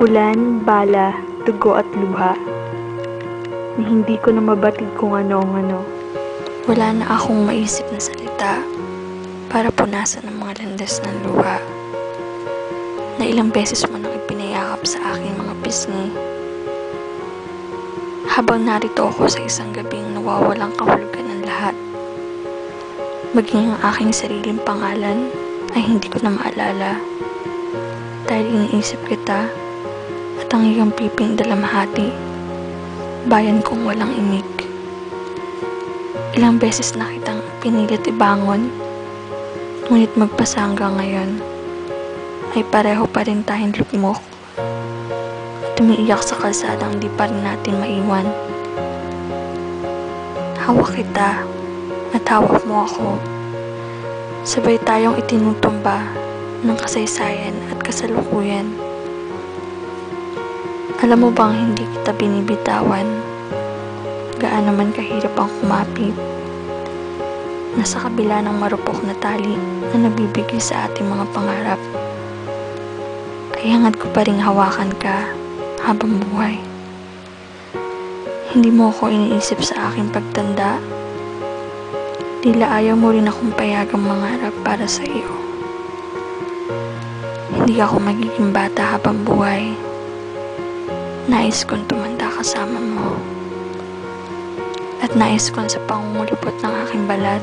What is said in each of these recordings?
Ulan, bala, dugo at luha. Na hindi ko na mabatid kung ano ang ano. Wala na akong maisip na salita para punasan ang mga landas ng luha na ilang beses mo nang ipinayakap sa aking mga pisngi. Habang narito ako sa isang gabing nawawalang kahulugan ng lahat, maging ang aking sariling pangalan ay hindi ko na maalala dahil iniisip kita at ang piping dalamhati, bayan kong walang imig. Ilang beses na kitang pinilit ibangon, ngunit magpasa hanggang ngayon ay pareho pa rin tayong lukmok at umiiyak sa kalsadang di pa rin natin maiwan. Hawak kita at hawak mo ako. Sabay tayong itinutumba ng kasaysayan at kasalukuyan. Alam mo bang hindi kita binibitawan? Gaano man kahirap ang kumapit. Nasa kabila ng marupok na tali na nabibigay sa ating mga pangarap. Ay hangad ko pa rin hawakan ka habang buhay. Hindi mo ako iniisip sa aking pagtanda. Tila ayaw mo rin akong payagang mangarap para sa iyo. Hindi ako magiging bata habang buhay. Nais kong tumanda kasama mo. At nais kong sa pangungulipot ng aking balat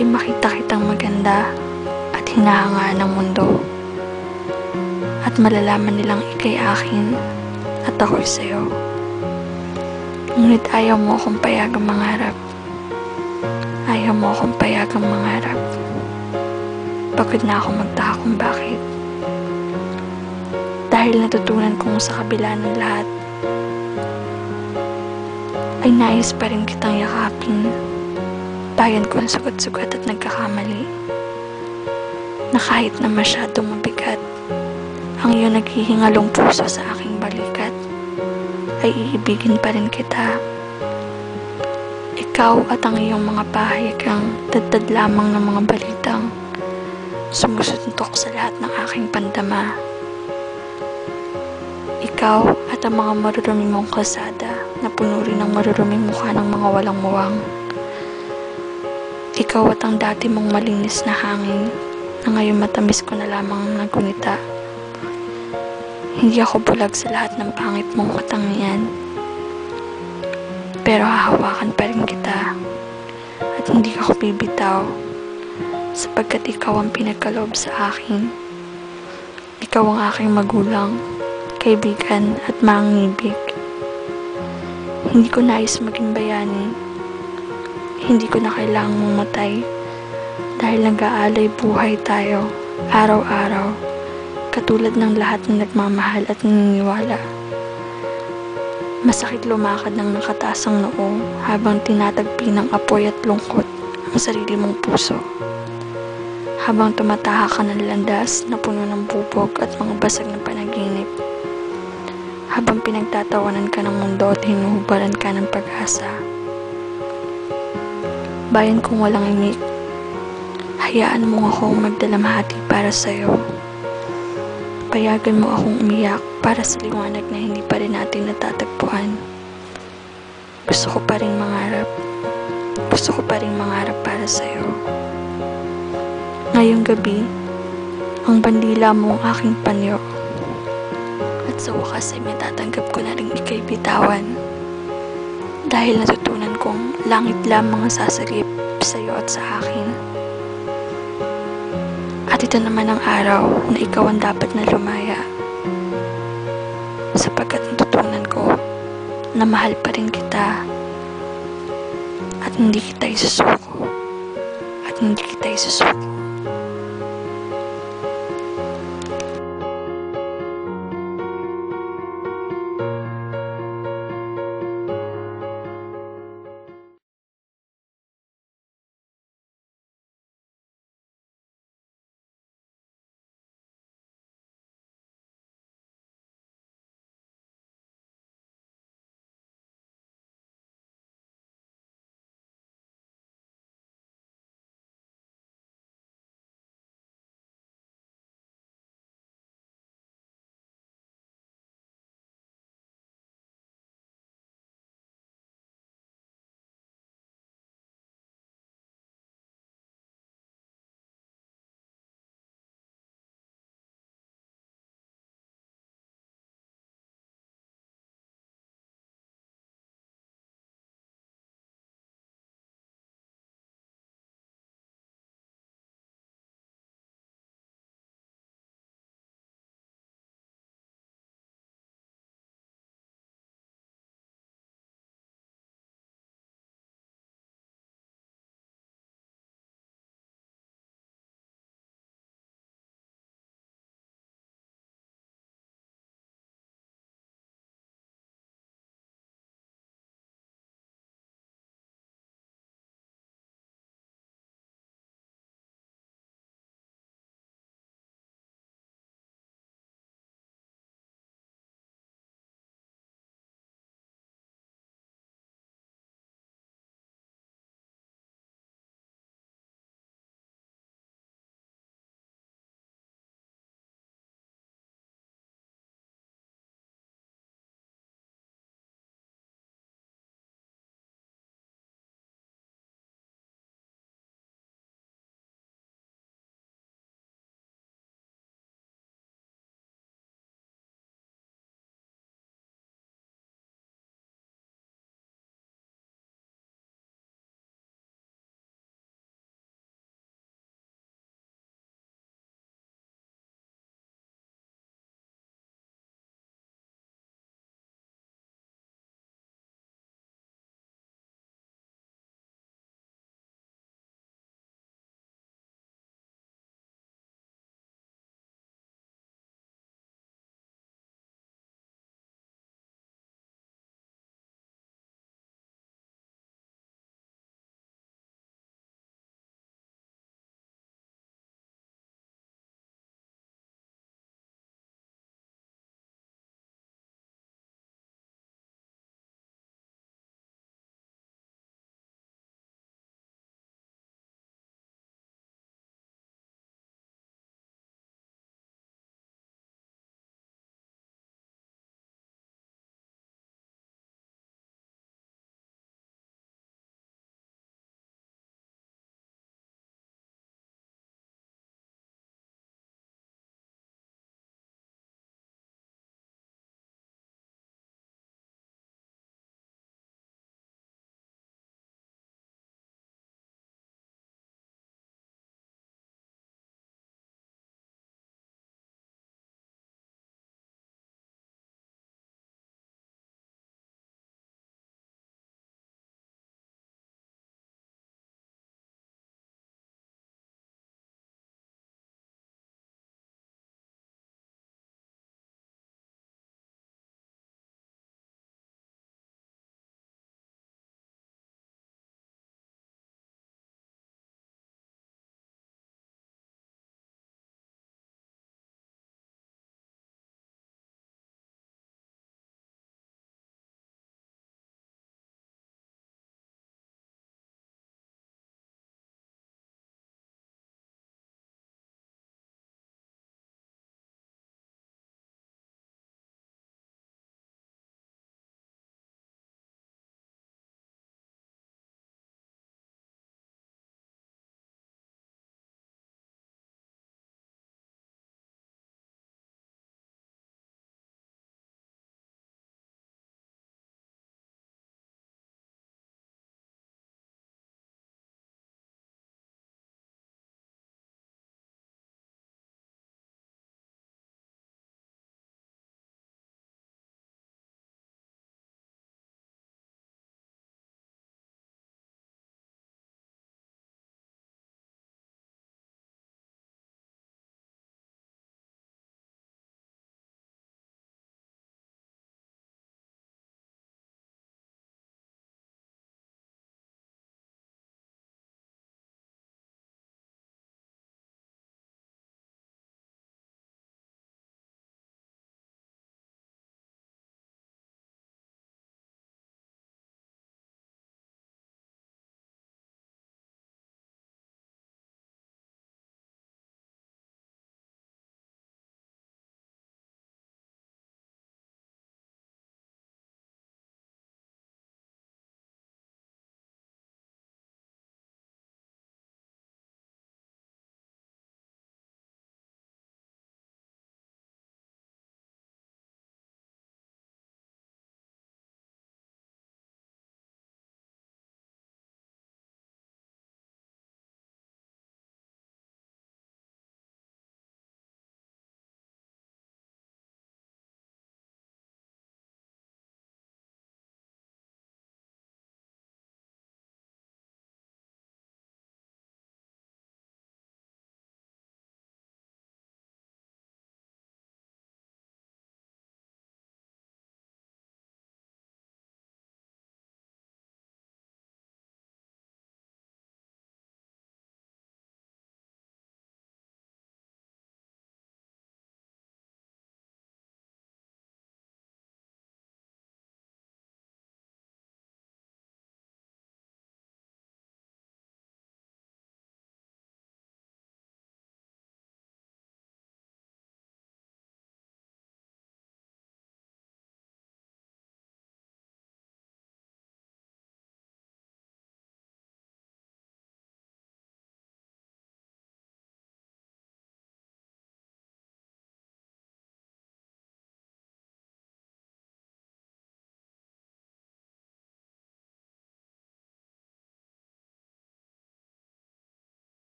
ay makita kitang maganda at hinahangaan ng mundo. At malalaman nilang ikay akin at ako'y sa'yo. Ngunit ayaw mo akong payagang mangarap. Ayaw mo akong payagang mangarap. Pagod na ako magtaka kung bakit. Dahil natutunan kong sa kabila ng lahat, ay nais pa rin kitang yakapin. Bayan kong sugat-sugat at nagkakamali. Na kahit na masyadong mabigat, ang iyong naghihingalong puso sa aking balikat, ay iibigin pa rin kita. Ikaw at ang iyong mga pahayagang dadad lamang ng mga balitang sumusuntok sa lahat ng aking pandama. Ikaw at ang mga marurumi mong kalsada na puno rin ng maruruming mukha ng mga walang muwang. Ikaw at ang dati mong malinis na hangin na ngayon matamis ko na lamang nagunita. Hindi ako bulag sa lahat ng pangit mong katangian. Pero hahawakan pa rin kita at hindi ako bibitaw sapagkat ikaw ang pinagkaloob sa akin. Ikaw ang aking magulang, kaibigan at mangibig. Hindi ko nais maging bayani. Hindi ko na kailangang mamatay dahil nag-aalay buhay tayo araw-araw katulad ng lahat ng nagmamahal at naniniwala. Masakit lumakad ng nakatasang noo habang tinatagpi ng apoy at lungkot ang sarili mong puso. Habang tumataha ka ng landas na puno ng bubog at mga basag na panaginip. Habang pinagtatawanan ka ng mundo at hinuhubaran ka ng pag-asa. Bayan kong walang imik, hayaan mo akong magdalamhati para sa'yo. Payagan mo akong umiyak para sa liwanag na hindi pa rin natin natatagpuan. Gusto ko pa rin mangarap. Gusto ko pa rin mangarap para sa'yo. Ngayong gabi, ang bandila mo ang aking panyo. Sa wakas ay matatanggap ko na rin ikay bitawan. Dahil natutunan kong langit lamang ang sasagip sa'yo at sa akin. At ito naman ang araw na ikaw ang dapat na lumaya. Sapagkat natutunan ko na mahal pa rin kita at hindi kita isusuko at hindi kita isusuko.